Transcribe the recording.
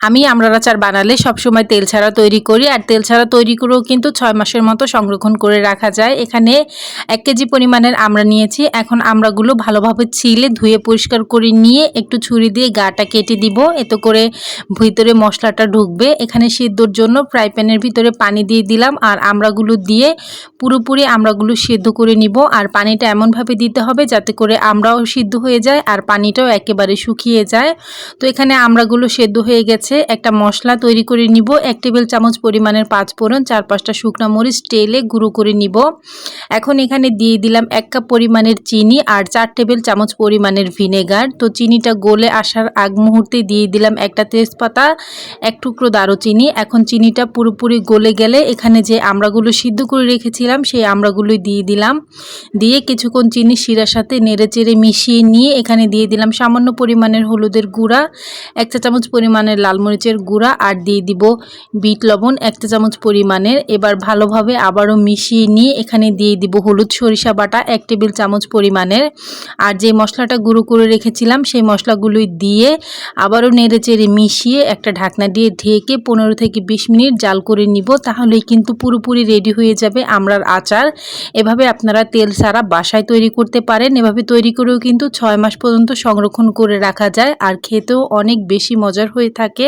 আমি আমড়ার আচার বানালে সবসময় তেল ছাড়া তৈরি করি, আর তেল ছাড়া তৈরি করেও কিন্তু ছয় মাসের মতো সংরক্ষণ করে রাখা যায়। এখানে এক কেজি পরিমাণের আমড়া নিয়েছি। এখন আমড়াগুলো ভালোভাবে ছিলে, ধুয়ে পরিষ্কার করে নিয়ে একটু ছুরি দিয়ে গাটা কেটে দিব। এতে করে ভিতরে মশলাটা ঢুকবে। এখানে সিদ্ধর জন্য ফ্রাই প্যানের ভিতরে পানি দিয়ে দিলাম, আর আমড়াগুলো দিয়ে পুরোপুরি আমড়াগুলো সিদ্ধ করে নিব। আর পানিটা এমনভাবে দিতে হবে যাতে করে আমরাও সিদ্ধ হয়ে যায়, আর পানিটাও একেবারে শুকিয়ে যায়। তো এখানে আমড়াগুলো সেদ্ধ হয়ে গেছে। একটা মশলা তৈরি করে নিব, এক টেবিল চামচ পরিমাণের পাঁচ ফোড়ন, চার পাঁচটা শুকনো মরিচ, তেলে গুঁড়ো করে নিব। এখন এখানে দিয়ে দিলাম এক কাপ পরিমাণের চিনি আর চার টেবিল চামচ পরিমাণের ভিনেগার। তো চিনিটা গলে আসার আগ মুহূর্তে দিয়ে দিলাম একটা তেজপাতা, এক টুকরো দারুচিনি। এখন চিনিটা পুরোপুরি গলে গেলে এখানে যে আমড়াগুলো সিদ্ধ করে রেখেছিলাম, সেই আমড়াগুলো দিয়ে দিলাম। দিয়ে কিছুক্ষণ চিনি শিরার সাথে নেড়ে চেড়ে মিশিয়ে নিয়ে এখানে দিয়ে দিলাম সামান্য পরিমাণের হলুদের গুঁড়া, এক চা চামচ পরিমাণের লাল মরিচের গুঁড়া আর দিয়ে দিব বিট লবণ একটা চামচ পরিমাণের। এবার ভালোভাবে আবারও মিশিয়ে নিয়ে এখানে দিয়ে দিব হলুদ সরিষা বাটা এক টেবিল চামচ পরিমাণের। আর যে মশলাটা গুঁড়ো করে রেখেছিলাম সেই মশলাগুলোই দিয়ে আবারও নেড়ে চেড়ে মিশিয়ে একটা ঢাকনা দিয়ে ঢেকে পনেরো থেকে বিশ মিনিট জাল করে নিব, তাহলেই কিন্তু পুরোপুরি রেডি হয়ে যাবে আমরার আচার। এভাবে আপনারা তেল সারা বাসায় তৈরি করতে পারেন। এভাবে তৈরি করেও কিন্তু ছয় মাস পর্যন্ত সংরক্ষণ করে রাখা যায়, আর খেতেও অনেক বেশি মজার হয়ে থাকে।